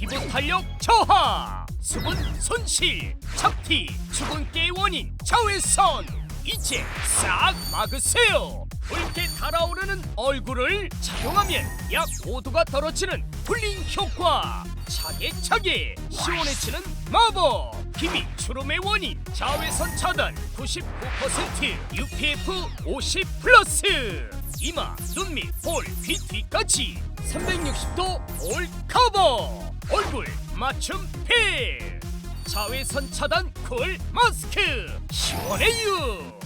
피부 탄력 저하. 수분 손실 잡티 주근깨의 원인 자외선. 이제 싹 막으세요. 붉게 달아오르는 얼굴을 착용하면 약 5도가 떨어지는 쿨링 효과. 차게차게 시원해지는 마법. 기미 주름의 원인 자외선 차단 99% UPF 50 플러스. 이마 눈밑 볼 귀 뒤까지 360도 올 커버 얼굴 맞춤 필 자외선 차단 쿨 마스크 시원해요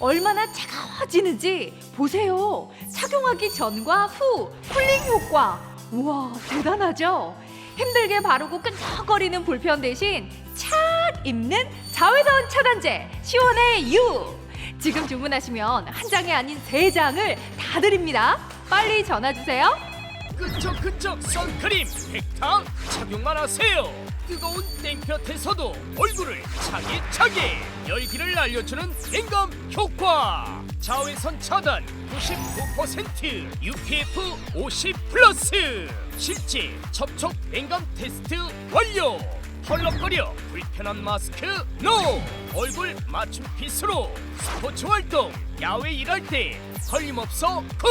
얼마나 차가워지는지 보세요. 착용하기 전과 후 쿨링 효과. 우와, 대단하죠? 힘들게 바르고 끈적거리는 볼펜 대신 착 입는 자외선 차단제 시원해 유. 지금 주문하시면 한 장이 아닌 세 장을 다 드립니다. 빨리 전화 주세요. 끈적끈적 선크림 백탕 착용만 하세요. 뜨거운 땡볕에서도 얼굴을 차게차게 열기를 날려주는 냉감 효과. 자외선 차단 99% UPF 50 플러스. 실제 접촉 냉감 테스트 완료. 헐렁거려 불편한 마스크 노! 얼굴 맞춤 핏으로 스포츠 활동 야외 일할 때 걸림없어 굿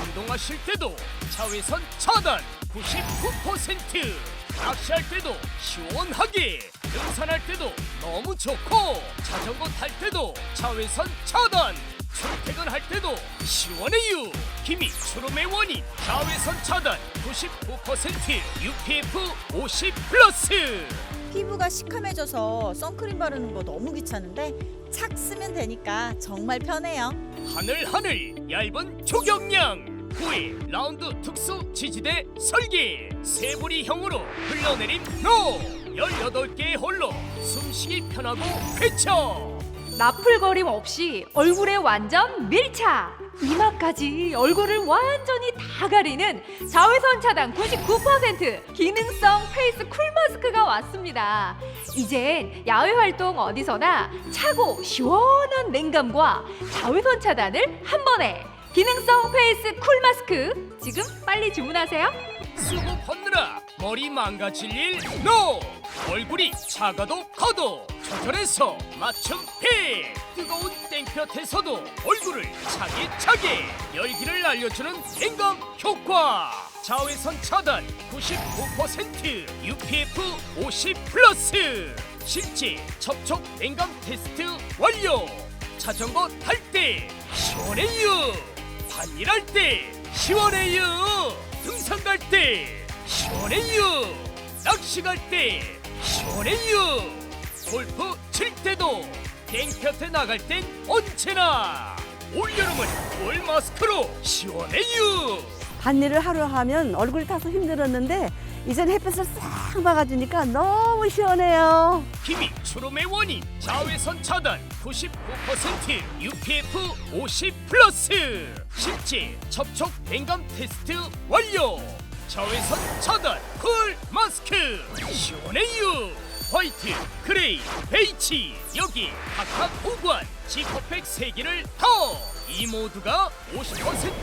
운동하실 때도 자외선 차단 99% 낚시할 때도 시원하게. 등산할 때도 너무 좋고. 자전거 탈 때도 자외선 차단. 출퇴근할 때도 시원해요. 기미 주름의 원인 자외선 차단 99% UPF 50 플러스 피부가 시커매져서 선크림 바르는 거 너무 귀찮은데 착 쓰면 되니까 정말 편해요. 하늘 하늘 얇은 초경량. 구의 라운드 특수 지지대 설계. 세부리형으로 흘러내린 노. 18개의 홀로 숨쉬기 편하고 쾌적 나풀거림 없이 얼굴에 완전 밀착! 이마까지 얼굴을 완전히 다 가리는 자외선 차단 99% 기능성 페이스 쿨 마스크가 왔습니다. 이젠 야외 활동 어디서나 차고 시원한 냉감과 자외선 차단을 한 번에 기능성 페이스 쿨 마스크 지금 빨리 주문하세요. 쓰고 벗느라 머리 망가질 일 노! 얼굴이 작아도 커도 조 절해서 맞춤 fit 뜨거운 땡볕에서도 얼굴을 차게차게 열기를 날려주는 냉감 효과. 자외선 차단 99% UPF 50 플러스. 실제 접촉 냉감 테스트 완료. 자전거 탈 때 시원해요 반일할 때 시원해요 등산 갈 때 시원해요 낚시 갈 때 시원해요 골프 칠 때도 땡볕에 나갈 땐 언제나 올여름은 올 마스크로 시원해요. 반일을 하루 하면 얼굴이 타서 힘들었는데 이젠 햇빛을 싹 막아주니까 너무 시원해요. 기미 주름의 원인 자외선 차단 99% UPF 50 플러스. 실제 접촉 냉감 테스트 완료. 자외선 차단 쿨 마스크 시원해요 화이트 그레이 베이지 여기 각각 5관 지퍼백 3개를 더. 이 모두가 50%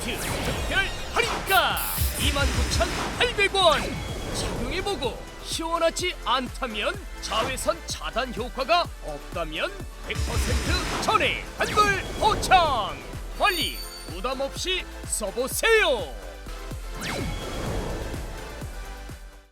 특별 할인가? 29,800원. 착용해보고 시원하지 않다면 자외선 차단 효과가 없다면 100% 전에 한글 포창 빨리 부담 없이 써보세요.